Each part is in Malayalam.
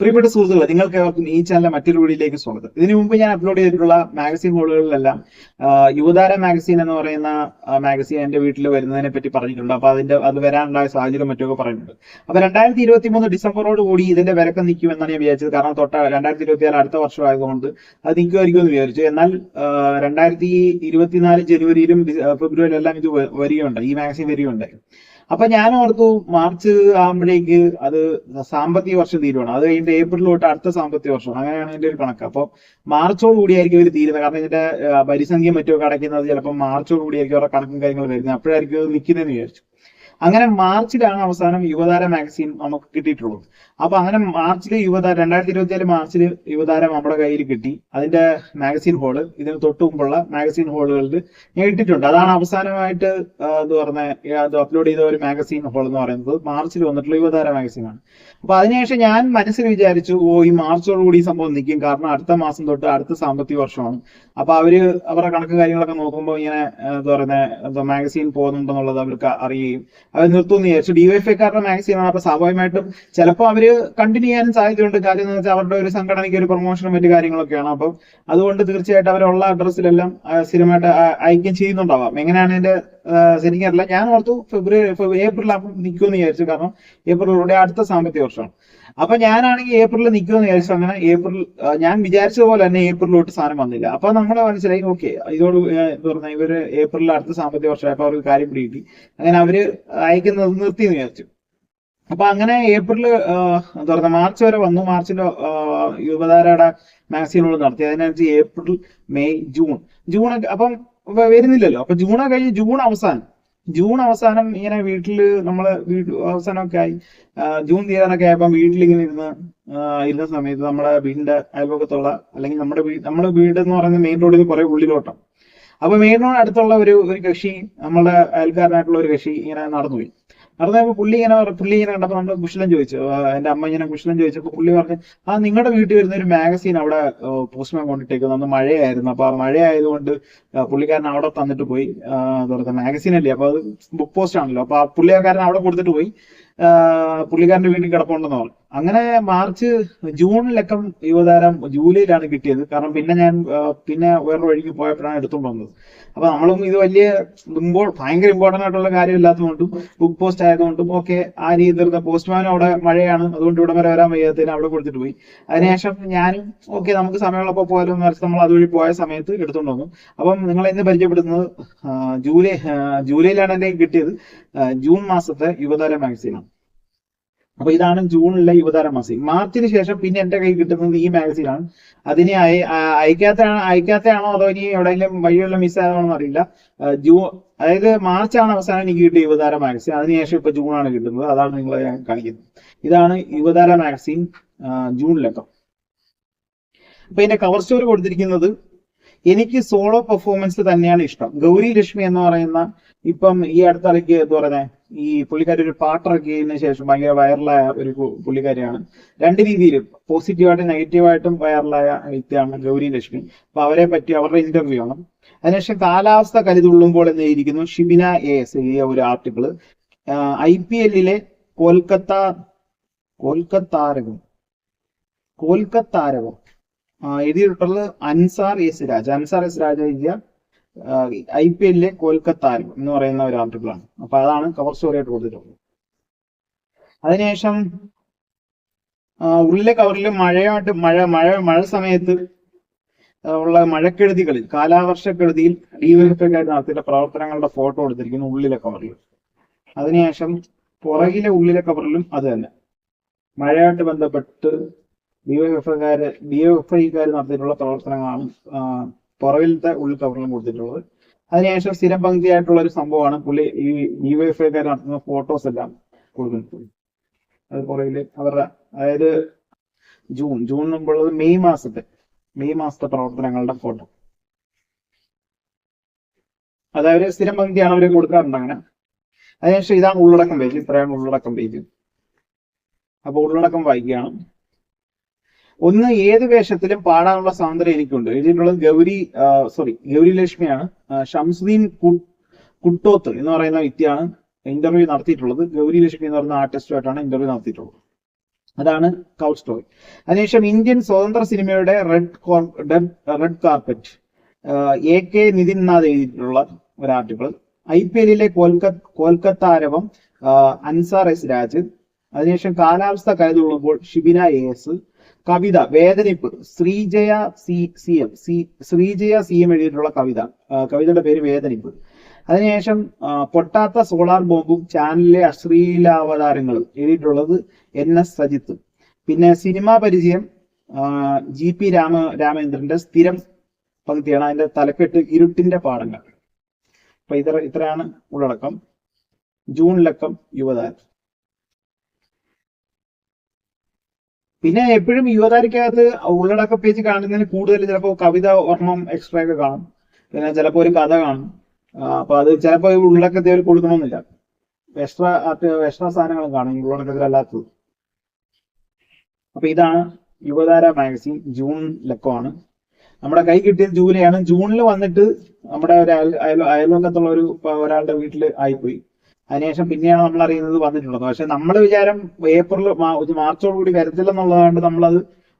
പ്രിയപ്പെട്ട സുഹൃത്തുക്കളെ നിങ്ങൾക്ക് ഏവർക്കും ഈ ചാനലിലെ മറ്റൊരു വീഡിയോയിലേക്ക് സ്വാഗതം. ഇതിനു മുമ്പ് ഞാൻ അപ്ലോഡ് ചെയ്തിട്ടുള്ള മാഗസിൻ ഹോളുകളിലെല്ലാം യുവതാര മാഗസിൻ എന്ന് പറയുന്ന മാഗസിൻ എന്റെ വീട്ടിൽ വരുന്നതിനെ പറ്റി പറഞ്ഞിട്ടുണ്ട്. അപ്പൊ അതിന്റെ അത് വരാനുണ്ടായ സാഹചര്യം മറ്റൊക്കെ പറഞ്ഞിട്ടുണ്ട് അപ്പൊ രണ്ടായിരത്തി ഇരുപത്തി മൂന്ന് ഡിസംബറോട് കൂടി ഇതിന്റെ വിലക്കം നിൽക്കും എന്നാണ് ഞാൻ വിചാരിച്ചത്. കാരണം തൊട്ട രണ്ടായിരത്തി ഇരുപത്തി ആറ് അടുത്ത വർഷമായതുകൊണ്ട് അത് നിൽക്കുമായിരിക്കും എന്ന് വിചാരിച്ചു. എന്നാൽ രണ്ടായിരത്തി ഇരുപത്തിനാല് ജനുവരിയിലും ഡി- ഫെബ്രുവരിയിലും എല്ലാം ഇത് വരികയുണ്ട് ഈ മാഗസിൻ വരികയുണ്ടായി. അപ്പൊ ഞാൻ ഓർത്തു മാർച്ച് ആകുമ്പോഴേക്ക് അത് സാമ്പത്തിക വർഷം തീരുവാണ്. അത് കഴിഞ്ഞിട്ട് ഏപ്രിൽ തൊട്ട് അടുത്ത സാമ്പത്തിക വർഷമാണ് അങ്ങനെയാണ് എന്റെ ഒരു കണക്ക്. അപ്പോൾ മാർച്ചോട് കൂടിയായിരിക്കും ഇവർ തീരുന്നത്. കാരണം ഇതിന്റെ പരിസംഖ്യ മറ്റൊക്കെ അടയ്ക്കുന്നത് ചിലപ്പോൾ മാർച്ചോട് കൂടിയായിരിക്കും അവരുടെ കണക്കും കാര്യങ്ങളും വരുന്നത്. അപ്പോഴായിരിക്കും അത് നിൽക്കുന്നതെന്ന് വിചാരിച്ചു. അങ്ങനെ മാർച്ചിലാണ് അവസാനം യുവതാര മാഗസിൻ നമുക്ക് കിട്ടിയിട്ടുള്ളത്. അപ്പൊ അങ്ങനെ മാർച്ചിൽ യുവതാര രണ്ടായിരത്തി ഇരുപത്തിനാല് മാർച്ചിൽ യുവതാര നമ്മുടെ കയ്യിൽ കിട്ടി. അതിന്റെ മാഗസിൻ ഹോൾ ഇതിന് തൊട്ട് മുമ്പുള്ള മാഗസിൻ ഹോളുകളിൽ ഞാൻ ഇട്ടിട്ടുണ്ട്. അതാണ് അവസാനമായിട്ട് എന്ന് ഇത് പറഞ്ഞ അത് അപ്ലോഡ് ചെയ്ത ഒരു മാഗസിൻ ഹോൾ എന്ന് പറയുന്നത്. മാർച്ചിൽ വന്നിട്ടുള്ള യുവതാര മാഗസീനാണ് അപ്പൊ അതിനുശേഷം ഞാൻ മനസ്സിൽ വിചാരിച്ചു ഓ ഈ മാർച്ചോടുകൂടി ഈ സംഭവം നിൽക്കും. കാരണം അടുത്ത മാസം തൊട്ട് അടുത്ത സാമ്പത്തിക വർഷമാണ്. അപ്പൊ അവർ അവരുടെ കണക്ക് കാര്യങ്ങളൊക്കെ നോക്കുമ്പോൾ ഇങ്ങനെ എന്താ പറയുന്നത് മാഗസിൻ പോകുന്നുണ്ടെന്നുള്ളത് അവർക്ക് അറിയുകയും നിർത്തുമെന്ന് വിചാരിച്ചു. ഡിവൈഎഫ്ഐക്കാരുടെ മാഗസീനാണ് അപ്പൊ സ്വാഭാവികമായിട്ടും ചിലപ്പോൾ അവർ കണ്ടിന്യൂ ചെയ്യാനും സാധ്യതയുണ്ട്. കാര്യം എന്ന് വെച്ചാൽ അവരുടെ ഒരു സംഘടനയ്ക്ക് ഒരു പ്രൊമോഷനും മറ്റു കാര്യങ്ങളൊക്കെയാണ്. അപ്പം അതുകൊണ്ട് തീർച്ചയായിട്ടും അവരുള്ള അഡ്രസ്സിലെല്ലാം സ്ഥിരമായിട്ട് ഐക്യം ചെയ്യുന്നുണ്ടാവാം. എങ്ങനെയാണ് ഇതിന്റെ ആ, ശരിക്കും ഞാൻ ഓർത്തു ഫെബ്രുവരി ഏപ്രിൽ ആകുമ്പോൾ നിൽക്കുമെന്ന് വിചാരിച്ചു. കാരണം ഏപ്രിലൂടെ അടുത്ത സാമ്പത്തിക വർഷമാണ്. അപ്പൊ ഞാനാണെങ്കിൽ ഏപ്രിൽ നിൽക്കുമെന്ന് വിചാരിച്ചു. അങ്ങനെ ഏപ്രിൽ ഞാൻ വിചാരിച്ചതുപോലെ തന്നെ ഏപ്രിലോട്ട് സാധനം വന്നില്ല. അപ്പൊ നമ്മുടെ മനസ്സിലായി ഓക്കെ ഇതോട് പറഞ്ഞ ഇവർ ഏപ്രിൽ അടുത്ത സാമ്പത്തിക വർഷമായപ്പോൾ അവർക്ക് കാര്യം പിടികിട്ടി. അങ്ങനെ അവർ അയക്കുന്നത് നിർത്തി എന്ന് വിചാരിച്ചു. അപ്പൊ അങ്ങനെ ഏപ്രിൽ എന്താ പറയുക മാർച്ച് വരെ വന്നു. മാർച്ചിൽ യുവതാരയുടെ മാഗസീനുകൾ നടത്തി. അതിനനുസരിച്ച് ഏപ്രിൽ മെയ് ജൂൺ ജൂൺ അപ്പം വരുന്നില്ലല്ലോ. അപ്പൊ ജൂൺ കഴിഞ്ഞ് ജൂൺ അവസാനം. ജൂൺ അവസാനം ഇങ്ങനെ വീട്ടിൽ നമ്മൾ വീട്ടിൽ അവസാനമൊക്കെ ആയി. ജൂൺ തീരാനൊക്കെ ആയപ്പോൾ വീട്ടിൽ ഇങ്ങനെ ഇരുന്ന് ഇരുന്ന സമയത്ത് നമ്മുടെ വീടിന്റെ അയൽപക്കത്തുള്ള അല്ലെങ്കിൽ നമ്മുടെ വീട് നമ്മുടെ വീട് എന്ന് പറയുന്നത് മെയിൻ റോഡിൽ നിന്ന് കുറെ ഉള്ളിലോട്ടാണ്. അപ്പൊ മെയിൻ റോഡ് അടുത്തുള്ള ഒരു ഒരു കക്ഷി നമ്മുടെ അയൽക്കാരനായിട്ടുള്ള ഒരു കക്ഷി ഇങ്ങനെ നടന്നുപോയി. നടന്നപ്പോ പുള്ളി ഇങ്ങനെ പുള്ളി ഇങ്ങനെ കണ്ടപ്പോ നമ്മൾ കുശലം ചോദിച്ചു. എന്റെ അമ്മ ഇങ്ങനെ കുശലം ചോദിച്ചപ്പോ പുള്ളി പറഞ്ഞു ആ നിങ്ങളുടെ വീട്ടിൽ വരുന്ന ഒരു മാഗസീൻ അവിടെ പോസ്റ്റ്മാൻ കൊണ്ടിട്ടേക്കുന്നു. അന്ന് മഴയായിരുന്നു. അപ്പൊ ആ മഴയായതുകൊണ്ട് പുള്ളിക്കാരൻ അവിടെ തന്നിട്ട് പോയി. അതുപോലെ മാഗസീൻ അല്ലേ? അപ്പൊ അത് ബുക്ക് പോസ്റ്റ് ആണല്ലോ. അപ്പൊ ആ പുള്ളിക്കാരൻ അവിടെ കൊടുത്തിട്ട് പോയി. പുള്ളിക്കാരന്റെ വീട്ടിൽ കിടപ്പുണ്ടെന്ന് പറഞ്ഞു. അങ്ങനെ മാർച്ച് ജൂണിലൊക്കെ യുവതാരം ജൂലൈയിലാണ് കിട്ടിയത്. കാരണം പിന്നെ ഞാൻ പിന്നെ വേറെ വഴിക്ക് പോയപ്പോഴാണ് എടുത്തുകൊണ്ട് വന്നത്. അപ്പൊ നമ്മളും ഇത് വലിയ ഇമ്പോ ഭയങ്കര ഇമ്പോർട്ടന്റ് ആയിട്ടുള്ള കാര്യമില്ലാത്തതുകൊണ്ടും ബുക്ക് പോസ്റ്റ് ആയതുകൊണ്ടും ഒക്കെ ആ രീതിയിൽ പോസ്റ്റ്മാൻ അവിടെ മഴയാണ്. അതുകൊണ്ട് ഇവിടെ വരെ വരാൻ വയ്യാത്തതിന് അവിടെ കൊടുത്തിട്ട് പോയി. അതിനുശേഷം ഞാനും ഓക്കെ നമുക്ക് സമയമുള്ളപ്പോൾ പോയാലോ എന്ന് വെച്ച് നമ്മൾ അതുവഴി പോയ സമയത്ത് എടുത്തുകൊണ്ട് വന്നു. അപ്പം നിങ്ങൾ ഇന്ന് പരിചയപ്പെടുന്നത് ജൂലൈ ജൂലൈയിലാണ് എന്റെ കിട്ടിയത് ജൂൺ മാസത്തെ യുവതാര മാഗസീനാണ് അപ്പൊ ഇതാണ് ജൂണിലെ യുവതാര മാസിക മാർച്ചിന് ശേഷം പിന്നെ എന്റെ കയ്യിൽ കിട്ടുന്നത് ഈ മാഗസീനാണ് അതിനെ അയക്കാത്ത അയക്കാത്തയാണോ അതോ ഇനി എവിടെയെങ്കിലും വഴിയുള്ള മിസ് ആയതാണോ അറിയില്ല. ജൂൺ അതായത് മാർച്ചാണ് അവസാനം എനിക്ക് കിട്ടിയ യുവതാര മാഗസീൻ. അതിനുശേഷം ഇപ്പൊ ആണ് കിട്ടുന്നത്. അതാണ് നിങ്ങളെ ഞാൻ കാണിക്കുന്നത്. ഇതാണ് യുവതാര മാഗസിൻ ജൂണിലൊക്കെ. അപ്പൊ ഇതിന്റെ കവർ സ്റ്റോറി കൊടുത്തിരിക്കുന്നത് എനിക്ക് സോളോ പെർഫോമൻസ് തന്നെയാണ് ഇഷ്ടം. ഗൗരി ലക്ഷ്മി എന്ന് പറയുന്ന ഇപ്പം ഈ അടുത്തിടയ്ക്ക് എന്താ പറയുന്നത് ഈ പുള്ളിക്കാരി ഒരു പാട്ടിറക്കിയതിനു ശേഷം ഭയങ്കര വൈറലായ ഒരു പുള്ളിക്കാരിയാണ്. രണ്ട് രീതിയിലും പോസിറ്റീവായിട്ടും നെഗറ്റീവായിട്ടും വൈറലായ വ്യക്തിയാണ് ഗൗരി ലക്ഷ്മി. അപ്പൊ അവരെ പറ്റി അവരുടെ ഇന്റർവ്യൂ ആണ്. അതിനുശേഷം കാലാവസ്ഥ കരുതുള്ളുമ്പോൾ എന്ന് എഴുതിയിരിക്കുന്നു ഷിബിന എ എസ് എഴുതിയ ഒരു ആർട്ടിക്കിൾ ഐ പി എല്ലിലെ കൊൽക്കത്ത കൊൽക്കത്താരകം. കൊൽക്കത്താരകം. എഴുതിയിട്ടുള്ളത് അൻസാർ എസ് രാജ. അൻസാർ എസ് രാജ എഴുതിയ ഐ പി എല്ലിലെ കൊൽക്കത്ത എന്ന് പറയുന്ന ഒരു ആർട്ടിക്കിളാണ്. അപ്പൊ അതാണ് കവർ സ്റ്റോറി ആയിട്ട് കൊടുത്തിട്ടുള്ളത്. അതിനുശേഷം ഉള്ളിലെ കവറിൽ മഴയായിട്ട് മഴ മഴ മഴ സമയത്ത് ഉള്ള മഴക്കെടുതികളിൽ കാലാവർഷക്കെടുതിയിൽ ഡിവൈഎഫ്ഐക്കായിട്ട് നടത്തിയ പ്രവർത്തനങ്ങളുടെ ഫോട്ടോ കൊടുത്തിരിക്കുന്നു ഉള്ളിലെ കവറിൽ അതിനുശേഷം പുറകിലെ ഉള്ളിലെ കവറിലും അത് തന്നെ. മഴയായിട്ട് ബന്ധപ്പെട്ട് ഡിവൈഎഫ്ഐക്കാര് ഡിവൈഎഫ്ഐക്കാർ നടത്തിയിട്ടുള്ള പ്രവർത്തനങ്ങളാണ് ആ, പുറകിലത്തെ ഉള്ളിൽ കവറിലും കൊടുത്തിട്ടുള്ളത്. അതിനുശേഷം സ്ഥിരം പങ്ക്തിയായിട്ടുള്ള ഒരു സംഭവമാണ് പുള്ളി ഈ ഡിവൈഎഫ്ഐക്കാർ നടത്തുന്ന ഫോട്ടോസ് എല്ലാം കൊടുക്കുന്നത്. അത് പുറകിൽ അവരുടെ അതായത് ജൂൺ ജൂൺ മുമ്പുള്ളത് മെയ് മാസത്തെ മെയ് മാസത്തെ പ്രവർത്തനങ്ങളുടെ ഫോട്ടോ. അതായത് സ്ഥിരം പങ്ക്തിയാണ് അവർ കൊടുക്കാറുണ്ട് അങ്ങനെ. അതിനുശേഷം ഇതാണ് ഉള്ളടക്കം പേജ് ഇത്രയാണ് ഉള്ളടക്കം പേജ്. അപ്പൊ ഉള്ളടക്കം വായിക്കുകയാണ്. ഒന്ന് ഏത് വേഷത്തിലും പാടാനുള്ള സ്വാതന്ത്ര്യം എനിക്കുണ്ട്. എഴുതിയിട്ടുള്ളത് ഗൗരി സോറി ഗൗരി ലക്ഷ്മിയാണ്. ഷംസുദ്ദീൻ കുട്ടോത്ത് എന്ന് പറയുന്ന വ്യക്തിയാണ് ഇന്റർവ്യൂ നടത്തിയിട്ടുള്ളത്. ഗൗരി ലക്ഷ്മി എന്ന് പറയുന്ന ആർട്ടിസ്റ്റുമായിട്ടാണ് ഇന്റർവ്യൂ നടത്തിയിട്ടുള്ളത്. അതാണ് കൗ സ്റ്റോറി അതിനുശേഷം ഇന്ത്യൻ സ്വതന്ത്ര സിനിമയുടെ red red carpet A K Nithin Nath എഴുതിയിട്ടുള്ള ഒരു ആർട്ടിക്കിൾ ഐ പി എല്ലിലെ കൊൽക്കത്ത കൊൽക്കത്ത ആരവം അൻസാർ എസ് രാജ് അതിനുശേഷം കാലാവസ്ഥ കരുതുകൊള്ളുമ്പോൾ ഷിബിന എ എസ് കവിത വേദനിപ്പ് Sreejaya C C M C Sreejaya C M എഴുതിയിട്ടുള്ള കവിത. കവിതയുടെ പേര് വേദനിപ്പ് അതിനുശേഷം പൊട്ടാത്ത സോളാർ ബോംബും ചാനലിലെ അശ്ലീലാവതാരങ്ങളും എഴുതിയിട്ടുള്ളത് എൻ എസ് സജിത്ത്. പിന്നെ സിനിമാ പരിചയം ജി പി രാമ രാമേന്ദ്രന്റെ സ്ഥിരം പങ്ക്തിയാണ് അതിന്റെ തലക്കെട്ട് ഇരുട്ടിന്റെ പാടങ്ങൾ അപ്പൊ ഇത്ര ഇത്രയാണ് ഉള്ളടക്കം. ജൂൺ ലക്കം യുവതാരം. പിന്നെ എപ്പോഴും യുവതാരക്കകത്ത് ഉള്ളടക്ക പേജ് കാണുന്നതിന് കൂടുതൽ ചിലപ്പോൾ കവിത ഓർമ്മം എക്സ്ട്രാ ഒക്കെ കാണും. പിന്നെ ചിലപ്പോൾ ഒരു കഥ കാണും. അപ്പൊ അത് ചിലപ്പോൾ ഉള്ളടക്കത്തെ അവർ കൊടുക്കണമെന്നില്ല. എക്സ്ട്രാ എക്സ്ട്രാ സാധനങ്ങളും കാണും ഉള്ളടക്കത്തിലല്ലാത്തത് അപ്പൊ ഇതാണ് യുവതാര മാഗസിൻ ജൂൺ ലക്കമാണ് നമ്മുടെ കൈ കിട്ടിയത് ജൂലൈയാണ് ജൂണിൽ വന്നിട്ട് നമ്മുടെ ഒരു അയൽ അയൽവക്കത്തുള്ള ഒരു ഒരാളുടെ വീട്ടിൽ ആയിപ്പോയി. അതിനുശേഷം പിന്നെയാണ് നമ്മൾ അറിയുന്നത് വന്നിട്ടുള്ളത്. പക്ഷെ നമ്മുടെ വിചാരം ഏപ്രിൽ മാർച്ചോട് കൂടി വരത്തില്ലെന്നുള്ളതുകൊണ്ട് നമ്മളത്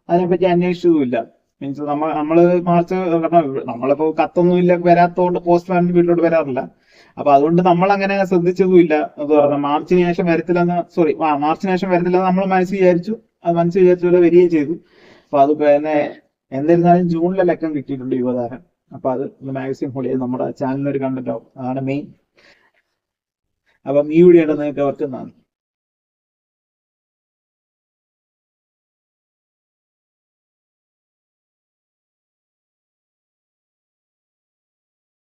അതിനെപ്പറ്റി അന്വേഷിച്ചതുമില്ല. മീൻസ് നമ്മൾ നമ്മൾ മാർച്ച് നമ്മളിപ്പോ കത്തൊന്നും ഇല്ല വരാത്തതുകൊണ്ട് പോസ്റ്റ്മാൻ വീട്ടിലോട്ട് വരാറില്ല. അപ്പൊ അതുകൊണ്ട് നമ്മൾ അങ്ങനെ ശ്രദ്ധിച്ചതുമില്ല. എന്ന് പറഞ്ഞാൽ മാർച്ചിന് ശേഷം വരത്തില്ലെന്ന് സോറി ആ മാർച്ചിന് ശേഷം വരത്തില്ലെന്ന് നമ്മൾ മനസ്സിൽ വിചാരിച്ചു. അത് മനസ്സിൽ വിചാരിച്ച വരികയും ചെയ്തു. അപ്പൊ അത് പിന്നെ എന്നിരുന്നാലും ജൂണിലെ ലക്കം കിട്ടിയിട്ടുണ്ട് യുവതാരം. അപ്പൊ അത് മാഗസിൻ ഹോളിൽ നമ്മുടെ ചാനലിൽ ഒരു കണ്ടന്റ് ആവും. അതാണ് മെയിൻ അപ്പം ഈ വീഡിയോ നിങ്ങൾക്ക് നന്ദി.